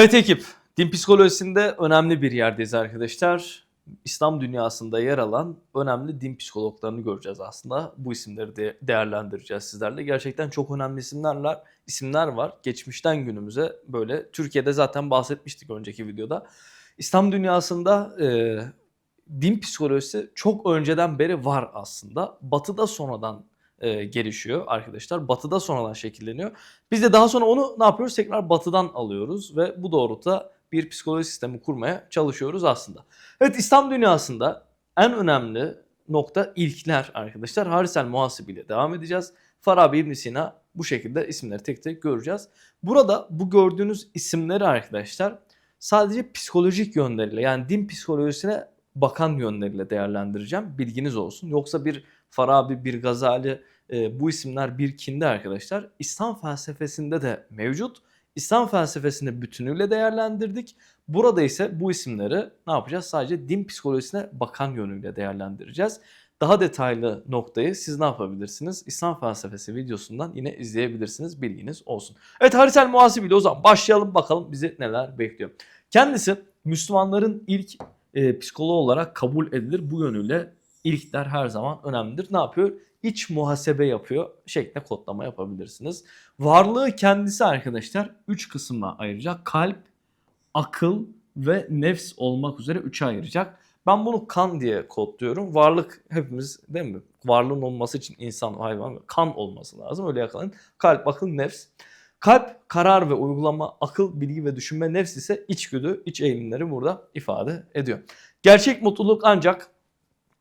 Evet ekip, din psikolojisinde önemli bir yerdeyiz arkadaşlar. İslam dünyasında yer alan önemli din psikologlarını göreceğiz aslında. Bu isimleri de değerlendireceğiz sizlerle. Gerçekten çok önemli isimlerler, isimler var. Geçmişten günümüze böyle. Türkiye'de zaten bahsetmiştik önceki videoda. İslam dünyasında e, din psikolojisi çok önceden beri var aslında. Batı'da sonradan e, gelişiyor arkadaşlar. Batı'da sonradan şekilleniyor. Biz de daha sonra onu ne yapıyoruz? Tekrar batıdan alıyoruz ve bu doğrultuda bir psikoloji sistemi kurmaya çalışıyoruz aslında. Evet İslam dünyasında en önemli nokta ilkler arkadaşlar. Harisel muhasibi devam edeceğiz. Farabi İbn Sina bu şekilde isimleri tek tek göreceğiz. Burada bu gördüğünüz isimleri arkadaşlar sadece psikolojik yönleriyle yani din psikolojisine bakan yönleriyle değerlendireceğim. Bilginiz olsun. Yoksa bir Farabi, bir Gazali e, bu isimler bir kinde arkadaşlar. İslam felsefesinde de mevcut. İslam felsefesini bütünüyle değerlendirdik. Burada ise bu isimleri ne yapacağız? Sadece din psikolojisine bakan yönüyle değerlendireceğiz. Daha detaylı noktayı siz ne yapabilirsiniz? İslam felsefesi videosundan yine izleyebilirsiniz. Bilginiz olsun. Evet Harisel Muhasibi ile o zaman başlayalım bakalım bizi neler bekliyor. Kendisi Müslümanların ilk e, psikoloğu olarak kabul edilir. Bu yönüyle ilkler her zaman önemlidir. Ne yapıyor? İç muhasebe yapıyor şeklinde kodlama yapabilirsiniz. Varlığı kendisi arkadaşlar 3 kısımla ayıracak. Kalp, akıl ve nefs olmak üzere 3'e ayıracak. Ben bunu kan diye kodluyorum. Varlık hepimiz değil mi? Varlığın olması için insan, hayvan, kan olması lazım. Öyle yakalayın. Kalp, akıl, nefs. Kalp, karar ve uygulama, akıl, bilgi ve düşünme, nefs ise içgüdü, iç eğilimleri burada ifade ediyor. Gerçek mutluluk ancak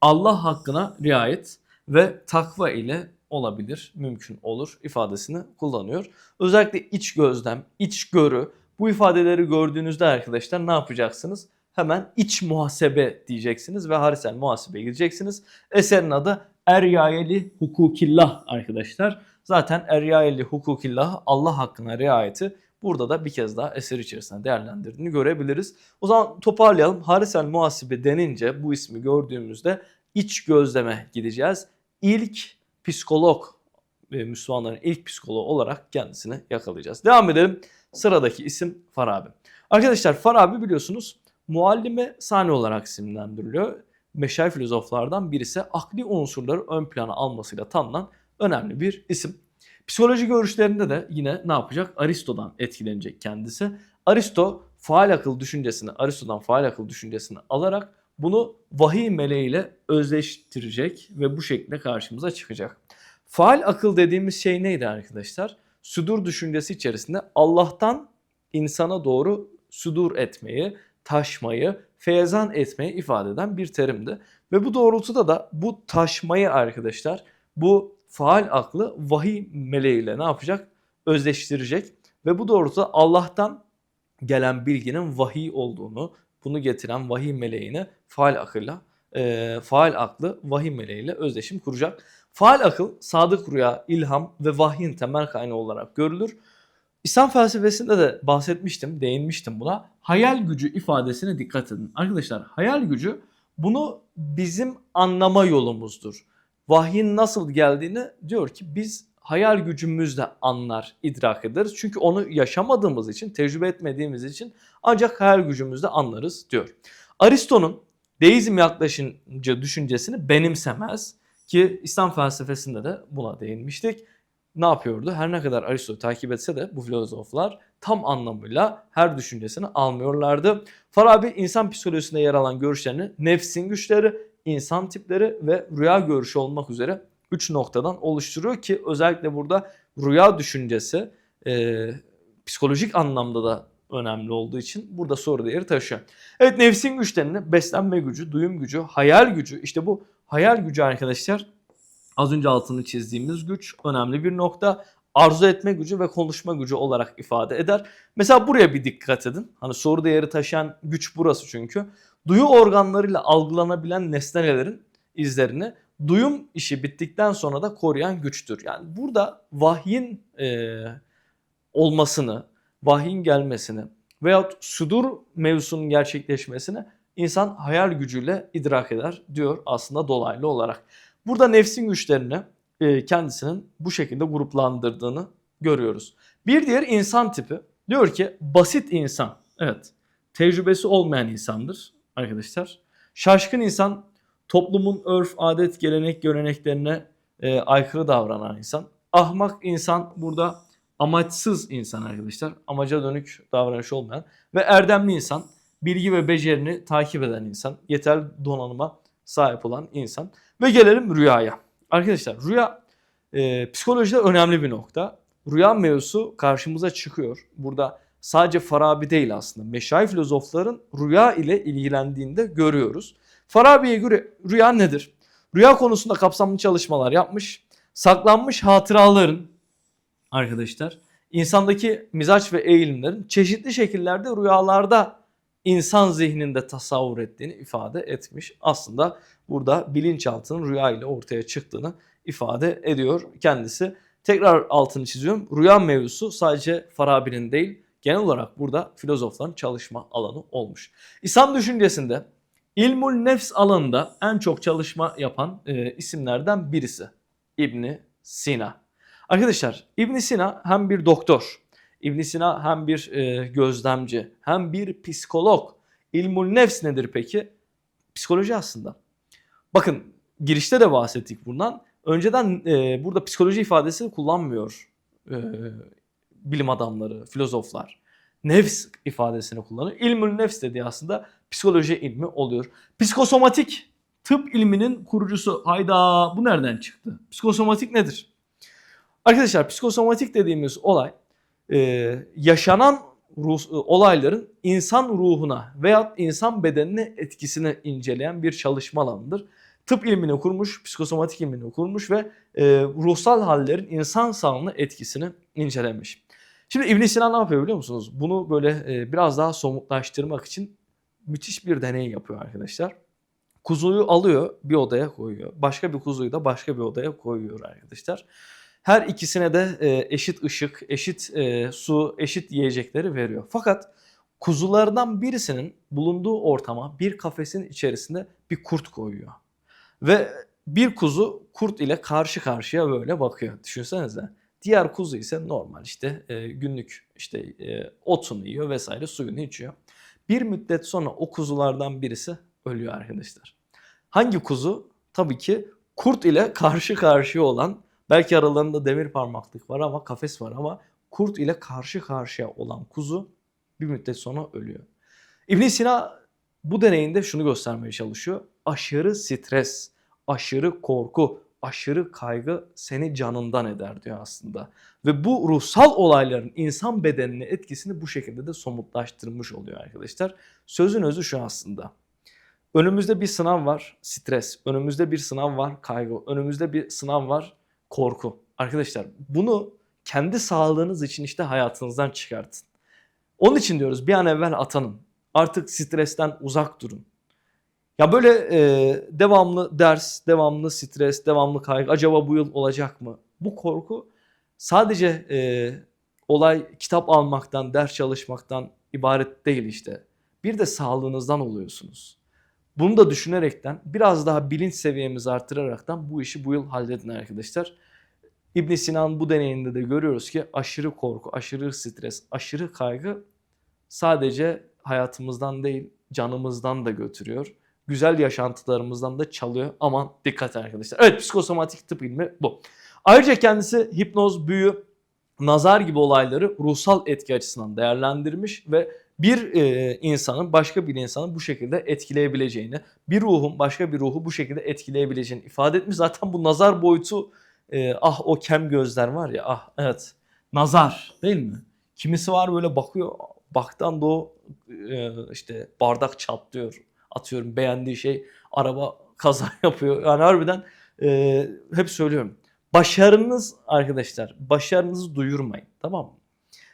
Allah hakkına riayet ve takva ile olabilir, mümkün olur ifadesini kullanıyor. Özellikle iç gözlem, iç görü bu ifadeleri gördüğünüzde arkadaşlar ne yapacaksınız? Hemen iç muhasebe diyeceksiniz ve harisel muhasebeye gideceksiniz. Eserin adı Eryayeli Hukukillah arkadaşlar. Zaten Eryayeli Hukukillah Allah hakkına riayeti burada da bir kez daha eser içerisinde değerlendirdiğini görebiliriz. O zaman toparlayalım. Harisel muhasebe denince bu ismi gördüğümüzde iç gözleme gideceğiz. İlk psikolog ve Müslümanların ilk psikoloğu olarak kendisini yakalayacağız. Devam edelim. Sıradaki isim Farabi. Arkadaşlar Farabi biliyorsunuz muallime sani olarak isimlendiriliyor. Meşayi filozoflardan birisi akli unsurları ön plana almasıyla tanınan önemli bir isim. Psikoloji görüşlerinde de yine ne yapacak? Aristo'dan etkilenecek kendisi. Aristo faal akıl düşüncesini, Aristo'dan faal akıl düşüncesini alarak bunu vahiy meleğiyle özleştirecek ve bu şekilde karşımıza çıkacak. Faal akıl dediğimiz şey neydi arkadaşlar? Sudur düşüncesi içerisinde Allah'tan insana doğru sudur etmeyi, taşmayı, feyzan etmeyi ifade eden bir terimdi. Ve bu doğrultuda da bu taşmayı arkadaşlar bu faal aklı vahiy meleğiyle ne yapacak? Özleştirecek ve bu doğrultuda Allah'tan gelen bilginin vahiy olduğunu, bunu getiren vahiy meleğini faal akılla, e, faal aklı vahiy meleğiyle özdeşim kuracak. Faal akıl, sadık rüya, ilham ve vahyin temel kaynağı olarak görülür. İslam felsefesinde de bahsetmiştim, değinmiştim buna. Hayal gücü ifadesine dikkat edin. Arkadaşlar hayal gücü bunu bizim anlama yolumuzdur. Vahyin nasıl geldiğini diyor ki biz hayal gücümüzle anlar, idrak ederiz. Çünkü onu yaşamadığımız için, tecrübe etmediğimiz için ancak hayal gücümüzle anlarız diyor. Aristo'nun deizm yaklaşımcı düşüncesini benimsemez ki İslam felsefesinde de buna değinmiştik. Ne yapıyordu? Her ne kadar Aristo'yu takip etse de bu filozoflar tam anlamıyla her düşüncesini almıyorlardı. Farabi insan psikolojisinde yer alan görüşlerini nefsin güçleri, insan tipleri ve rüya görüşü olmak üzere 3 noktadan oluşturuyor ki özellikle burada rüya düşüncesi e, psikolojik anlamda da önemli olduğu için burada soru değeri taşıyor. Evet nefsin güçlerini beslenme gücü, duyum gücü, hayal gücü işte bu hayal gücü arkadaşlar az önce altını çizdiğimiz güç önemli bir nokta. Arzu etme gücü ve konuşma gücü olarak ifade eder. Mesela buraya bir dikkat edin. Hani soru değeri taşıyan güç burası çünkü. Duyu organlarıyla algılanabilen nesnelerin izlerini duyum işi bittikten sonra da koruyan güçtür. Yani burada vahyin e, olmasını, vahyin gelmesini veyahut sudur mevzusunun gerçekleşmesini insan hayal gücüyle idrak eder diyor aslında dolaylı olarak. Burada nefsin güçlerini e, kendisinin bu şekilde gruplandırdığını görüyoruz. Bir diğer insan tipi diyor ki basit insan Evet. Tecrübesi olmayan insandır arkadaşlar. Şaşkın insan toplumun örf, adet, gelenek, göreneklerine e, aykırı davranan insan. Ahmak insan burada amaçsız insan arkadaşlar. Amaca dönük davranış olmayan ve erdemli insan. Bilgi ve becerini takip eden insan. Yeterli donanıma sahip olan insan. Ve gelelim rüyaya. Arkadaşlar rüya e, psikolojide önemli bir nokta. Rüya mevzusu karşımıza çıkıyor. Burada sadece Farabi değil aslında. Meşayi filozofların rüya ile ilgilendiğinde görüyoruz. Farabi'ye göre rüya nedir? Rüya konusunda kapsamlı çalışmalar yapmış. Saklanmış hatıraların arkadaşlar insandaki mizaç ve eğilimlerin çeşitli şekillerde rüyalarda insan zihninde tasavvur ettiğini ifade etmiş. Aslında burada bilinçaltının rüya ile ortaya çıktığını ifade ediyor kendisi. Tekrar altını çiziyorum. Rüya mevzusu sadece Farabi'nin değil genel olarak burada filozofların çalışma alanı olmuş. İslam düşüncesinde ilmul nefs alanında en çok çalışma yapan e, isimlerden birisi İbni Sina. Arkadaşlar İbn Sina hem bir doktor, İbn Sina hem bir e, gözlemci, hem bir psikolog. İlmul nefs nedir peki? Psikoloji aslında. Bakın girişte de bahsettik bundan. Önceden e, burada psikoloji ifadesini kullanmıyor e, bilim adamları, filozoflar. Nefs ifadesini kullanıyor. İlmül nefs dediği aslında psikoloji ilmi oluyor. Psikosomatik tıp ilminin kurucusu. Hayda bu nereden çıktı? Psikosomatik nedir? Arkadaşlar psikosomatik dediğimiz olay e, yaşanan ruh, olayların insan ruhuna veya insan bedenine etkisini inceleyen bir çalışma alanıdır. Tıp ilmini kurmuş, psikosomatik ilmini kurmuş ve e, ruhsal hallerin insan sağlığına etkisini incelemiş. Şimdi İbn Sina ne yapıyor biliyor musunuz? Bunu böyle e, biraz daha somutlaştırmak için müthiş bir deney yapıyor arkadaşlar. Kuzuyu alıyor bir odaya koyuyor. Başka bir kuzuyu da başka bir odaya koyuyor arkadaşlar. Her ikisine de e, eşit ışık, eşit e, su, eşit yiyecekleri veriyor. Fakat kuzulardan birisinin bulunduğu ortama bir kafesin içerisinde bir kurt koyuyor. Ve bir kuzu kurt ile karşı karşıya böyle bakıyor. Düşünsenize. Diğer kuzu ise normal işte e, günlük işte e, otunu yiyor vesaire suyunu içiyor. Bir müddet sonra o kuzulardan birisi ölüyor arkadaşlar. Hangi kuzu? Tabii ki kurt ile karşı karşıya olan belki aralarında demir parmaklık var ama kafes var ama kurt ile karşı karşıya olan kuzu bir müddet sonra ölüyor. İbn Sina bu deneyinde şunu göstermeye çalışıyor. Aşırı stres, aşırı korku, aşırı kaygı seni canından eder diyor aslında. Ve bu ruhsal olayların insan bedenine etkisini bu şekilde de somutlaştırmış oluyor arkadaşlar. Sözün özü şu aslında. Önümüzde bir sınav var, stres. Önümüzde bir sınav var, kaygı. Önümüzde bir sınav var, korku. Arkadaşlar bunu kendi sağlığınız için işte hayatınızdan çıkartın. Onun için diyoruz bir an evvel atanın. Artık stresten uzak durun. Ya böyle e, devamlı ders, devamlı stres, devamlı kaygı. Acaba bu yıl olacak mı? Bu korku sadece e, olay kitap almaktan, ders çalışmaktan ibaret değil işte. Bir de sağlığınızdan oluyorsunuz. Bunu da düşünerekten biraz daha bilinç seviyemizi artıraraktan bu işi bu yıl halledin arkadaşlar. İbn Sinan bu deneyinde de görüyoruz ki aşırı korku, aşırı stres, aşırı kaygı sadece hayatımızdan değil canımızdan da götürüyor güzel yaşantılarımızdan da çalıyor. Aman dikkat arkadaşlar. Evet psikosomatik tıp ilmi bu. Ayrıca kendisi hipnoz, büyü, nazar gibi olayları ruhsal etki açısından değerlendirmiş ve bir e, insanın başka bir insanı bu şekilde etkileyebileceğini, bir ruhun başka bir ruhu bu şekilde etkileyebileceğini ifade etmiş. Zaten bu nazar boyutu e, ah o kem gözler var ya ah evet nazar değil mi? Kimisi var böyle bakıyor baktan da o e, işte bardak çatlıyor atıyorum beğendiği şey araba kaza yapıyor. Yani harbiden e, hep söylüyorum. Başarınız arkadaşlar başarınızı duyurmayın tamam mı?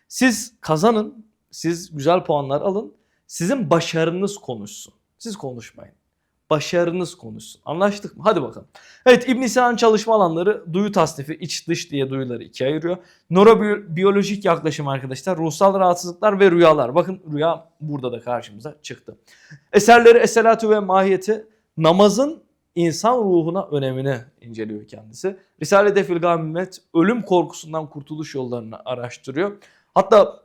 Siz kazanın, siz güzel puanlar alın. Sizin başarınız konuşsun. Siz konuşmayın. Başarınız konuşsun. Anlaştık mı? Hadi bakalım. Evet İbn Sina'nın çalışma alanları duyu tasnifi, iç dış diye duyuları ikiye ayırıyor. Nörobiyolojik yaklaşım arkadaşlar, ruhsal rahatsızlıklar ve rüyalar. Bakın rüya burada da karşımıza çıktı. Eserleri Eselatü ve Mahiyeti namazın insan ruhuna önemini inceliyor kendisi. Risale-i Defil Gamimet ölüm korkusundan kurtuluş yollarını araştırıyor. Hatta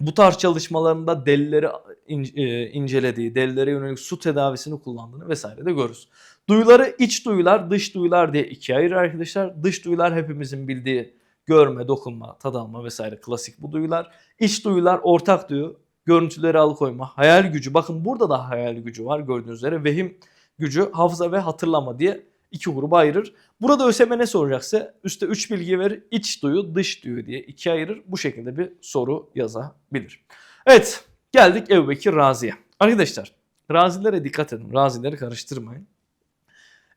bu tarz çalışmalarında delileri e, incelediği, delilere yönelik su tedavisini kullandığını vesaire de görürüz. Duyuları iç duyular, dış duyular diye ikiye ayırır arkadaşlar. Dış duyular hepimizin bildiği görme, dokunma, tad alma vesaire klasik bu duyular. İç duyular ortak duyu, görüntüleri alıkoyma, hayal gücü. Bakın burada da hayal gücü var gördüğünüz üzere. Vehim gücü, hafıza ve hatırlama diye iki gruba ayırır. Burada ÖSYM ne soracaksa üstte 3 bilgi verir. İç duyu, dış duyu diye ikiye ayırır. Bu şekilde bir soru yazabilir. Evet geldik Ebu Razi'ye. Arkadaşlar Razilere dikkat edin. Razileri karıştırmayın.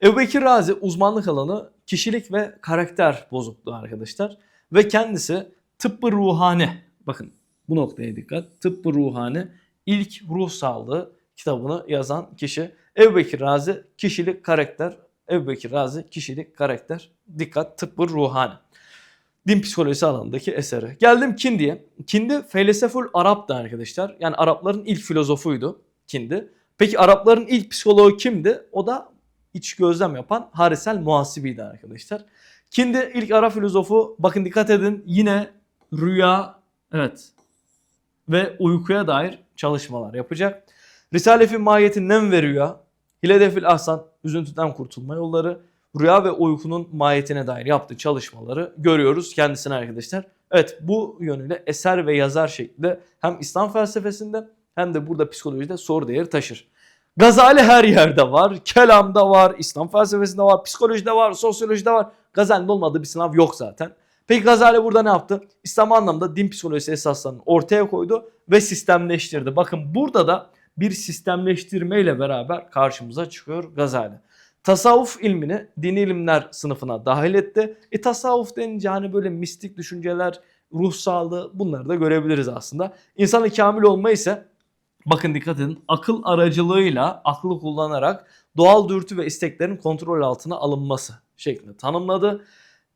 Ebu Razi uzmanlık alanı kişilik ve karakter bozukluğu arkadaşlar. Ve kendisi tıbbı ruhani. Bakın bu noktaya dikkat. Tıbbı ruhani ilk ruh sağlığı kitabını yazan kişi. Ebu Razi kişilik karakter. Ebu Bekir Razi kişilik karakter. Dikkat tıbbı ruhani. Din psikolojisi alanındaki eseri. Geldim Kindi'ye. Kindi Felseful Arap'tı arkadaşlar. Yani Arapların ilk filozofuydu Kindi. Peki Arapların ilk psikoloğu kimdi? O da iç gözlem yapan Harisel Muhasibi'ydi arkadaşlar. Kindi ilk Arap filozofu bakın dikkat edin yine rüya evet ve uykuya dair çalışmalar yapacak. Risale-i Mahiyeti Nem ve Rüya, Hiledefil Ahsan, üzüntüden kurtulma yolları, rüya ve uykunun mahiyetine dair yaptığı çalışmaları görüyoruz kendisine arkadaşlar. Evet bu yönüyle eser ve yazar şeklinde hem İslam felsefesinde hem de burada psikolojide soru değeri taşır. Gazali her yerde var. Kelamda var, İslam felsefesinde var, psikolojide var, sosyolojide var. Gazali'nin olmadığı bir sınav yok zaten. Peki Gazali burada ne yaptı? İslam anlamda din psikolojisi esaslarını ortaya koydu ve sistemleştirdi. Bakın burada da bir sistemleştirmeyle beraber karşımıza çıkıyor Gazali. Tasavvuf ilmini dini ilimler sınıfına dahil etti. E tasavvuf denince hani böyle mistik düşünceler, ruh sağlığı bunları da görebiliriz aslında. İnsanı kamil olma ise bakın dikkat edin akıl aracılığıyla aklı kullanarak doğal dürtü ve isteklerin kontrol altına alınması şeklinde tanımladı.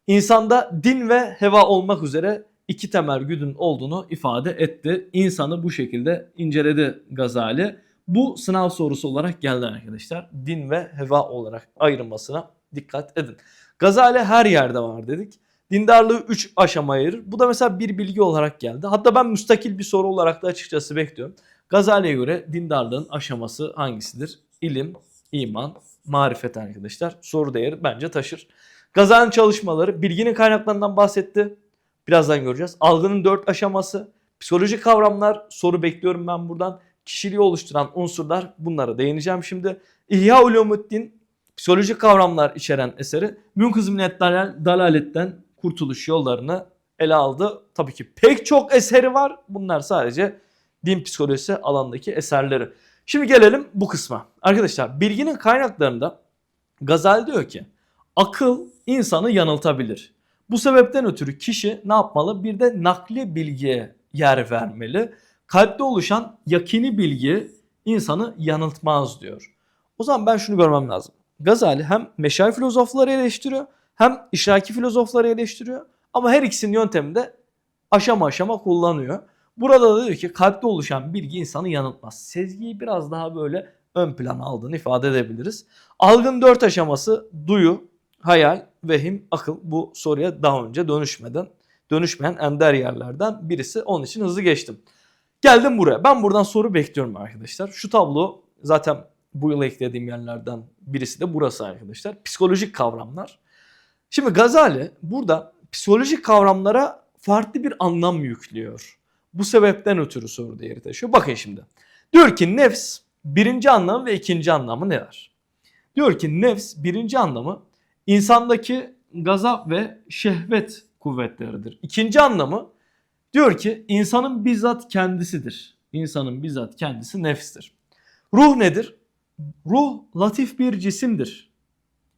İnsanda din ve heva olmak üzere iki temel güdün olduğunu ifade etti. İnsanı bu şekilde inceledi Gazali. Bu sınav sorusu olarak geldi arkadaşlar. Din ve heva olarak ayrılmasına dikkat edin. Gazali her yerde var dedik. Dindarlığı 3 aşamaya ayırır. Bu da mesela bir bilgi olarak geldi. Hatta ben müstakil bir soru olarak da açıkçası bekliyorum. Gazali'ye göre dindarlığın aşaması hangisidir? İlim, iman, marifet arkadaşlar. Soru değeri bence taşır. Gazali'nin çalışmaları bilginin kaynaklarından bahsetti. Birazdan göreceğiz. Algının dört aşaması, psikolojik kavramlar, soru bekliyorum ben buradan. Kişiliği oluşturan unsurlar bunlara değineceğim şimdi. İhya Ulumuddin psikolojik kavramlar içeren eseri Münkız Millet Dalal- Dalaletten kurtuluş yollarını ele aldı. Tabii ki pek çok eseri var. Bunlar sadece din psikolojisi alandaki eserleri. Şimdi gelelim bu kısma. Arkadaşlar bilginin kaynaklarında Gazali diyor ki akıl insanı yanıltabilir. Bu sebepten ötürü kişi ne yapmalı? Bir de nakli bilgiye yer vermeli. Kalpte oluşan yakini bilgi insanı yanıltmaz diyor. O zaman ben şunu görmem lazım. Gazali hem meşayi filozofları eleştiriyor hem işraki filozofları eleştiriyor. Ama her ikisinin yöntemini de aşama aşama kullanıyor. Burada da diyor ki kalpte oluşan bilgi insanı yanıltmaz. Sezgiyi biraz daha böyle ön plana aldığını ifade edebiliriz. Algın dört aşaması duyu, hayal, vehim, akıl bu soruya daha önce dönüşmeden dönüşmeyen ender yerlerden birisi. Onun için hızlı geçtim. Geldim buraya. Ben buradan soru bekliyorum arkadaşlar. Şu tablo zaten bu yıl eklediğim yerlerden birisi de burası arkadaşlar. Psikolojik kavramlar. Şimdi Gazali burada psikolojik kavramlara farklı bir anlam yüklüyor. Bu sebepten ötürü soru değeri taşıyor. Bakın şimdi. Diyor ki nefs birinci anlamı ve ikinci anlamı neler? Diyor ki nefs birinci anlamı insandaki gazap ve şehvet kuvvetleridir. İkinci anlamı diyor ki insanın bizzat kendisidir. İnsanın bizzat kendisi nefstir. Ruh nedir? Ruh latif bir cisimdir.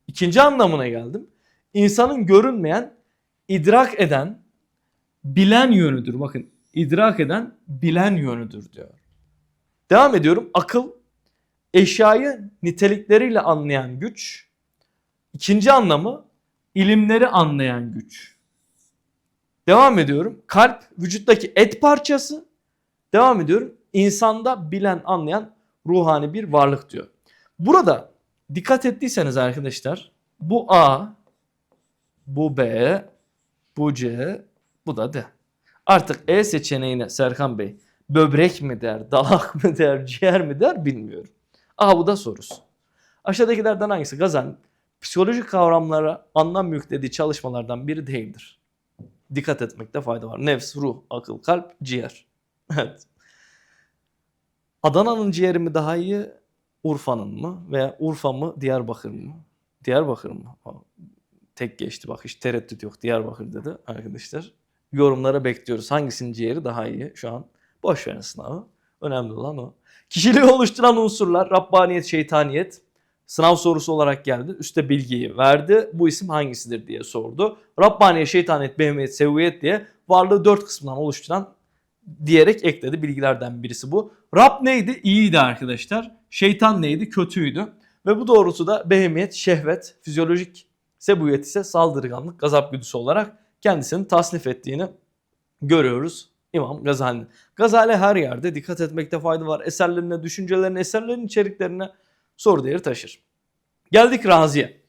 İkinci anlamına geldim. İnsanın görünmeyen, idrak eden, bilen yönüdür. Bakın idrak eden, bilen yönüdür diyor. Devam ediyorum. Akıl eşyayı nitelikleriyle anlayan güç. İkinci anlamı ilimleri anlayan güç. Devam ediyorum. Kalp vücuttaki et parçası. Devam ediyorum. İnsanda bilen, anlayan ruhani bir varlık diyor. Burada dikkat ettiyseniz arkadaşlar bu A, bu B, bu C, bu da D. Artık E seçeneğine Serkan Bey böbrek mi der, dalak mı der, ciğer mi der bilmiyorum. Aha bu da sorusu. Aşağıdakilerden hangisi Gazali'nin psikolojik kavramlara anlam yüklediği çalışmalardan biri değildir? Dikkat etmekte fayda var. Nefs, ruh, akıl, kalp, ciğer. Evet. Adana'nın ciğeri mi daha iyi, Urfa'nın mı? Veya Urfa mı, Diyarbakır mı? Diyarbakır mı? Tek geçti bak hiç tereddüt yok. Diyarbakır dedi arkadaşlar. Yorumlara bekliyoruz. Hangisinin ciğeri daha iyi şu an? Boş verin sınavı. Önemli olan o. Kişiliği oluşturan unsurlar Rabbaniyet, şeytaniyet sınav sorusu olarak geldi. Üste bilgiyi verdi. Bu isim hangisidir diye sordu. Rabbaniyet, şeytaniyet, behemiyet, seviyet diye varlığı dört kısmından oluşturan diyerek ekledi. Bilgilerden birisi bu. Rab neydi? İyiydi arkadaşlar. Şeytan neydi? Kötüydü. Ve bu doğrultuda behemiyet, şehvet, fizyolojik sebuyet ise saldırganlık, gazap güdüsü olarak kendisini tasnif ettiğini görüyoruz İmam Gazali'nin. Gazali her yerde dikkat etmekte fayda var. Eserlerine, düşüncelerine, eserlerin içeriklerine soru değeri taşır. Geldik Razi'ye.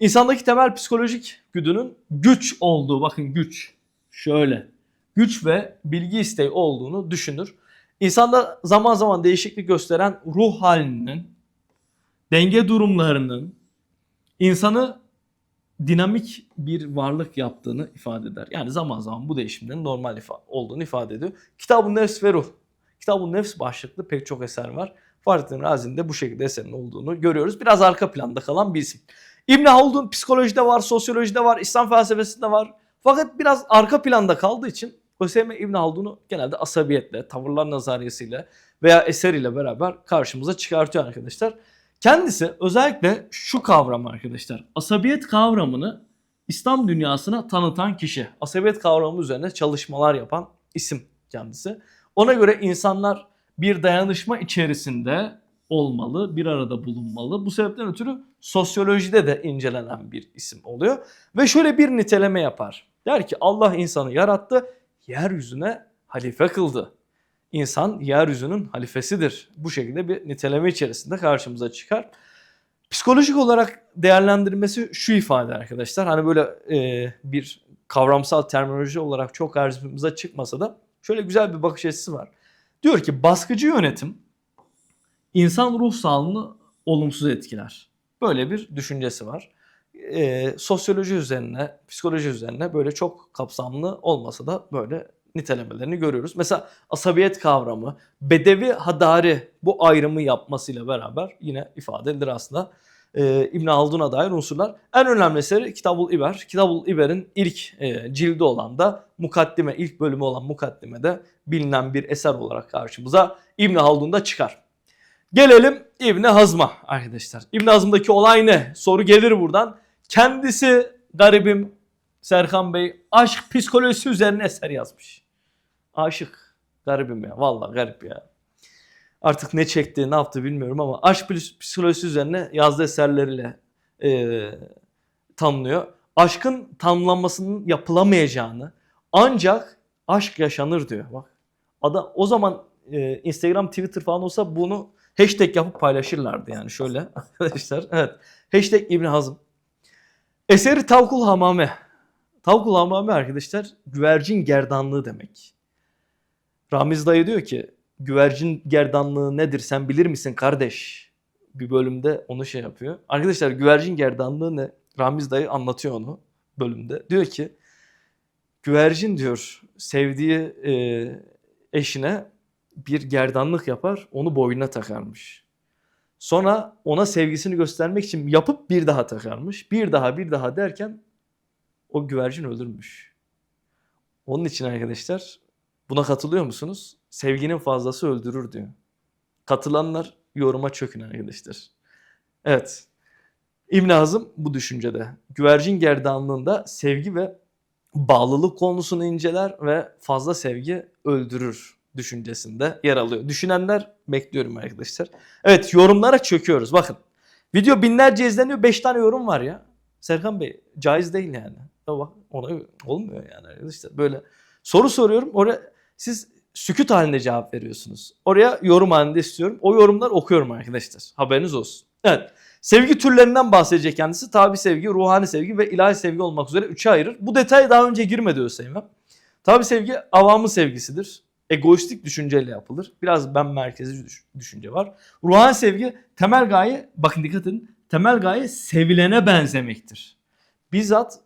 İnsandaki temel psikolojik güdünün güç olduğu, bakın güç, şöyle, güç ve bilgi isteği olduğunu düşünür. İnsanda zaman zaman değişiklik gösteren ruh halinin, denge durumlarının insanı dinamik bir varlık yaptığını ifade eder. Yani zaman zaman bu değişimlerin normal olduğunu ifade ediyor. Kitab-ı Nefs ve Ruh. Kitab-ı Nefs başlıklı pek çok eser var. Fahrettin Razi'nin bu şekilde eserin olduğunu görüyoruz. Biraz arka planda kalan bir isim. İbn Haldun psikolojide var, sosyolojide var, İslam felsefesinde var. Fakat biraz arka planda kaldığı için Hüseyin İbn Haldun'u genelde asabiyetle, tavırlar nazariyesiyle veya eseriyle beraber karşımıza çıkartıyor arkadaşlar. Kendisi özellikle şu kavram arkadaşlar. Asabiyet kavramını İslam dünyasına tanıtan kişi. Asabiyet kavramı üzerine çalışmalar yapan isim kendisi. Ona göre insanlar bir dayanışma içerisinde olmalı, bir arada bulunmalı. Bu sebepten ötürü sosyolojide de incelenen bir isim oluyor. Ve şöyle bir niteleme yapar. Der ki Allah insanı yarattı, yeryüzüne halife kıldı. İnsan yeryüzünün halifesidir. Bu şekilde bir niteleme içerisinde karşımıza çıkar. Psikolojik olarak değerlendirmesi şu ifade arkadaşlar. Hani böyle e, bir kavramsal terminoloji olarak çok karşımıza çıkmasa da şöyle güzel bir bakış açısı var. Diyor ki baskıcı yönetim insan ruh sağlığını olumsuz etkiler. Böyle bir düşüncesi var. E, sosyoloji üzerine, psikoloji üzerine böyle çok kapsamlı olmasa da böyle nitelemelerini görüyoruz. Mesela asabiyet kavramı, bedevi hadari bu ayrımı yapmasıyla beraber yine ifade edilir aslında. Ee, İbn Haldun'a dair unsurlar. En önemli eseri Kitabul İber. Kitabul İber'in ilk e, cildi olan da mukaddime, ilk bölümü olan mukaddimede bilinen bir eser olarak karşımıza İbn Haldun'da çıkar. Gelelim İbn Hazm'a arkadaşlar. İbn Hazm'daki olay ne? Soru gelir buradan. Kendisi garibim Serkan Bey aşk psikolojisi üzerine eser yazmış. Aşık. Garibim ya. Vallahi garip ya. Artık ne çekti, ne yaptı bilmiyorum ama aşk psikolojisi üzerine yazdığı eserleriyle e, tanınıyor. Aşkın tanımlanmasının yapılamayacağını ancak aşk yaşanır diyor. Bak. Ada, o zaman e, Instagram, Twitter falan olsa bunu hashtag yapıp paylaşırlardı yani şöyle arkadaşlar. Evet. Hashtag İbn Hazm. Eseri Tavkul Hamame. Tavkul Hamame arkadaşlar güvercin gerdanlığı demek. Ramiz dayı diyor ki güvercin gerdanlığı nedir sen bilir misin kardeş? Bir bölümde onu şey yapıyor. Arkadaşlar güvercin gerdanlığı ne? Ramiz dayı anlatıyor onu bölümde. Diyor ki güvercin diyor sevdiği e, eşine bir gerdanlık yapar onu boynuna takarmış. Sonra ona sevgisini göstermek için yapıp bir daha takarmış. Bir daha bir daha derken o güvercin öldürmüş. Onun için arkadaşlar buna katılıyor musunuz? Sevginin fazlası öldürür diyor. Katılanlar yoruma çökün arkadaşlar. Evet. İbn Hazım bu düşüncede. Güvercin gerdanlığında sevgi ve bağlılık konusunu inceler ve fazla sevgi öldürür düşüncesinde yer alıyor. Düşünenler bekliyorum arkadaşlar. Evet yorumlara çöküyoruz. Bakın video binlerce izleniyor. 5 tane yorum var ya. Serkan Bey caiz değil yani. Ya bak ona olmuyor yani arkadaşlar. Böyle soru soruyorum. Oraya siz sükut halinde cevap veriyorsunuz. Oraya yorum halinde istiyorum. O yorumlar okuyorum arkadaşlar. Haberiniz olsun. Evet. Sevgi türlerinden bahsedecek kendisi. Tabi sevgi, ruhani sevgi ve ilahi sevgi olmak üzere üçe ayırır. Bu detaya daha önce girmedi Hüseyin. Tabi sevgi avamın sevgisidir. Egoistik düşünceyle yapılır. Biraz ben merkezi düş- düşünce var. Ruhani sevgi temel gaye, bakın dikkat edin, temel gaye sevilene benzemektir. Bizzat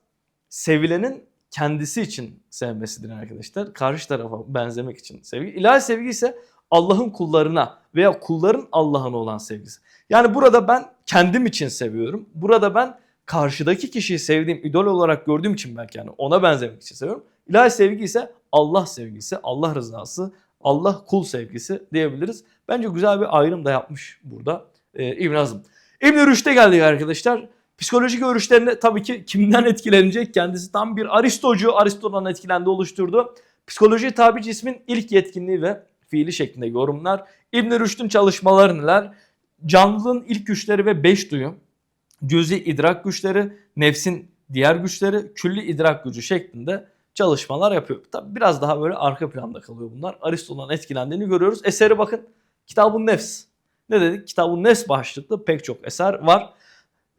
sevilenin kendisi için sevmesidir arkadaşlar. Karşı tarafa benzemek için sevgi. İlahi sevgi ise Allah'ın kullarına veya kulların Allah'ına olan sevgisi. Yani burada ben kendim için seviyorum. Burada ben karşıdaki kişiyi sevdiğim, idol olarak gördüğüm için belki yani ona benzemek için seviyorum. İlahi sevgi ise Allah sevgisi, Allah rızası, Allah kul sevgisi diyebiliriz. Bence güzel bir ayrım da yapmış burada e, İbn Hazm. İbn Rüşd'e geldik arkadaşlar. Psikolojik görüşlerinde tabii ki kimden etkilenecek? Kendisi tam bir Aristocu, Aristo'dan etkilendi oluşturdu. Psikoloji tabi cismin ilk yetkinliği ve fiili şeklinde yorumlar. İbn Rüşd'ün çalışmaları neler? Canlılığın ilk güçleri ve beş duyu, cüzi idrak güçleri, nefsin diğer güçleri, külli idrak gücü şeklinde çalışmalar yapıyor. Tabi biraz daha böyle arka planda kalıyor bunlar. Aristo'dan etkilendiğini görüyoruz. Eseri bakın. Kitabın Nefs. Ne dedik? Kitabın Nefs başlıklı pek çok eser var.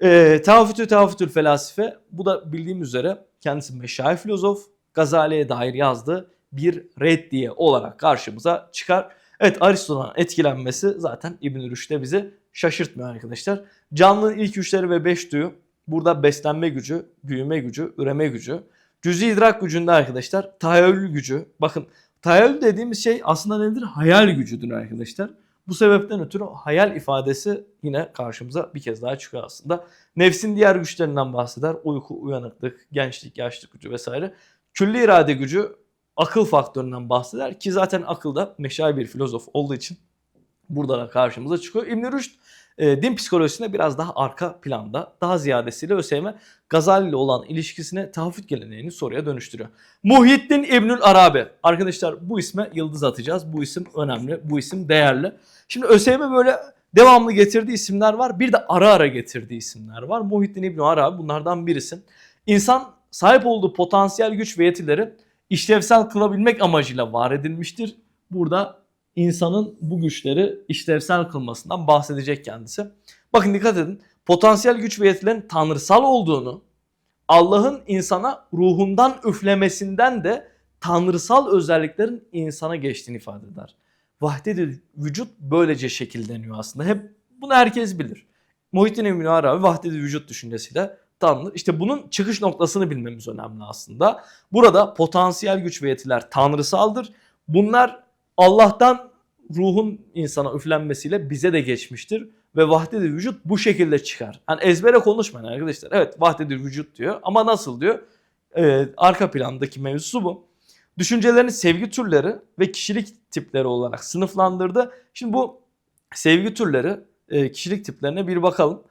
E, Tehafütü Tehafütül Felasife. Bu da bildiğim üzere kendisi meşayi filozof. Gazali'ye dair yazdığı bir reddiye olarak karşımıza çıkar. Evet Aristo'dan etkilenmesi zaten İbn-i Rüşd'e bizi şaşırtmıyor arkadaşlar. Canlının ilk üçleri ve beş duyu burada beslenme gücü, büyüme gücü, üreme gücü. Cüzi idrak gücünde arkadaşlar tahayyül gücü. Bakın tahayyül dediğimiz şey aslında nedir? Hayal gücüdür arkadaşlar. Bu sebepten ötürü hayal ifadesi yine karşımıza bir kez daha çıkıyor aslında. Nefsin diğer güçlerinden bahseder. Uyku, uyanıklık, gençlik, yaşlılık gücü vesaire. Külli irade gücü akıl faktöründen bahseder ki zaten akılda meşai bir filozof olduğu için burada da karşımıza çıkıyor. İbn Rüşd e, din psikolojisinde biraz daha arka planda, daha ziyadesiyle ÖSYM Gazali ile olan ilişkisine tahaffüt geleneğini soruya dönüştürüyor. Muhyiddin İbnül Arabi. Arkadaşlar bu isme yıldız atacağız. Bu isim önemli, bu isim değerli. Şimdi ÖSYM böyle devamlı getirdiği isimler var. Bir de ara ara getirdiği isimler var. Muhyiddin İbnül Arabi bunlardan birisi. İnsan sahip olduğu potansiyel güç ve yetileri işlevsel kılabilmek amacıyla var edilmiştir. Burada insanın bu güçleri işlevsel kılmasından bahsedecek kendisi. Bakın dikkat edin. Potansiyel güç ve yetilerin tanrısal olduğunu, Allah'ın insana ruhundan üflemesinden de tanrısal özelliklerin insana geçtiğini ifade eder. Vahdet-i vücut böylece şekilleniyor aslında. Hep bunu herkes bilir. Muhittin İbn Arabi vahdet-i vücut düşüncesiyle tanınır. İşte bunun çıkış noktasını bilmemiz önemli aslında. Burada potansiyel güç ve yetiler tanrısaldır. Bunlar Allah'tan ruhun insana üflenmesiyle bize de geçmiştir. Ve vahdet-i vücut bu şekilde çıkar. Yani ezbere konuşmayın arkadaşlar. Evet vahdet-i vücut diyor ama nasıl diyor? Ee, arka plandaki mevzusu bu. Düşüncelerini sevgi türleri ve kişilik tipleri olarak sınıflandırdı. Şimdi bu sevgi türleri, e, kişilik tiplerine bir bakalım.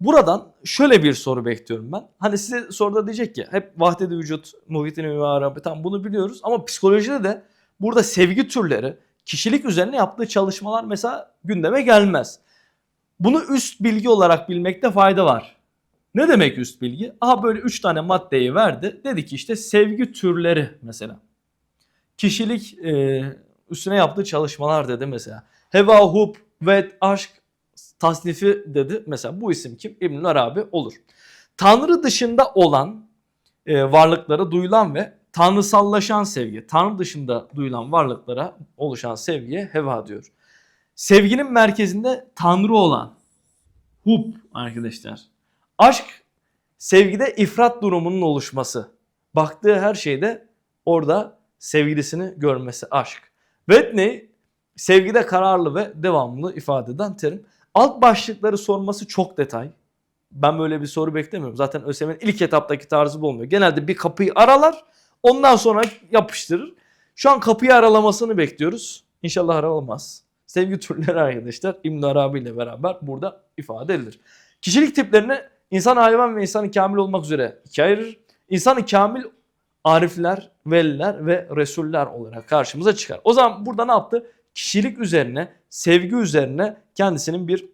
Buradan şöyle bir soru bekliyorum ben. Hani size soruda diyecek ki hep vahdet-i vücut, muhittin ve tam bunu biliyoruz ama psikolojide de burada sevgi türleri, kişilik üzerine yaptığı çalışmalar mesela gündeme gelmez. Bunu üst bilgi olarak bilmekte fayda var. Ne demek üst bilgi? Aha böyle 3 tane maddeyi verdi. Dedi ki işte sevgi türleri mesela. Kişilik e, üstüne yaptığı çalışmalar dedi mesela. Heva, hub, ve aşk tasnifi dedi. Mesela bu isim kim? İbn Arabi olur. Tanrı dışında olan e, varlıklara duyulan ve tanrısallaşan sevgi, Tanrı dışında duyulan varlıklara oluşan sevgiye heva diyor. Sevginin merkezinde Tanrı olan hub arkadaşlar. Aşk sevgide ifrat durumunun oluşması. Baktığı her şeyde orada sevgilisini görmesi aşk. Whitney sevgide kararlı ve devamlı ifade eden terim. Alt başlıkları sorması çok detay. Ben böyle bir soru beklemiyorum. Zaten ÖSYM'nin ilk etaptaki tarzı bu olmuyor. Genelde bir kapıyı aralar ondan sonra yapıştırır. Şu an kapıyı aralamasını bekliyoruz. İnşallah aralamaz. Sevgi türleri arkadaşlar İbn Arabi ile beraber burada ifade edilir. Kişilik tiplerini insan hayvan ve insanı kamil olmak üzere ikiye ayırır. İnsanı kamil arifler, veliler ve resuller olarak karşımıza çıkar. O zaman burada ne yaptı? Kişilik üzerine, sevgi üzerine kendisinin bir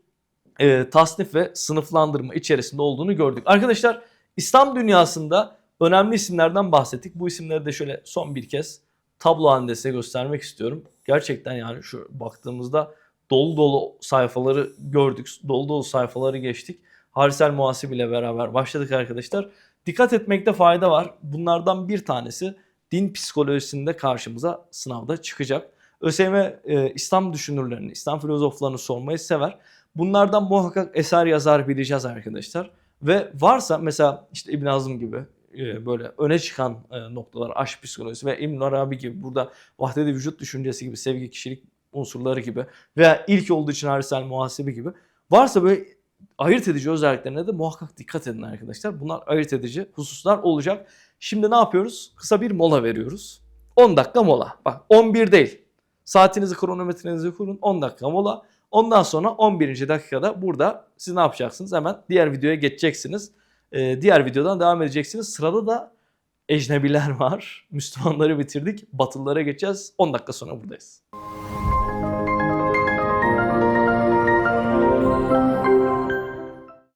e, tasnif ve sınıflandırma içerisinde olduğunu gördük. Arkadaşlar İslam dünyasında önemli isimlerden bahsettik. Bu isimleri de şöyle son bir kez tablo halinde size göstermek istiyorum. Gerçekten yani şu baktığımızda dolu dolu sayfaları gördük. Dolu dolu sayfaları geçtik. Harisel Muhasip ile beraber başladık arkadaşlar. Dikkat etmekte fayda var. Bunlardan bir tanesi din psikolojisinde karşımıza sınavda çıkacak. ÖSYM e, İslam düşünürlerini, İslam filozoflarını sormayı sever. Bunlardan muhakkak eser yazar bileceğiz arkadaşlar. Ve varsa mesela işte İbn Hazm gibi böyle öne çıkan e, noktalar aşk psikolojisi ve İbn Arabi gibi burada vahdedi vücut düşüncesi gibi sevgi kişilik unsurları gibi veya ilk olduğu için harisel muhasebe gibi varsa böyle ayırt edici özelliklerine de muhakkak dikkat edin arkadaşlar. Bunlar ayırt edici hususlar olacak. Şimdi ne yapıyoruz? Kısa bir mola veriyoruz. 10 dakika mola. Bak 11 değil. Saatinizi kronometrenizi kurun 10 dakika mola. Ondan sonra 11. dakikada burada siz ne yapacaksınız? Hemen diğer videoya geçeceksiniz. Ee, diğer videodan devam edeceksiniz. Sırada da ecnebiler var. Müslümanları bitirdik. Batılılara geçeceğiz. 10 dakika sonra buradayız.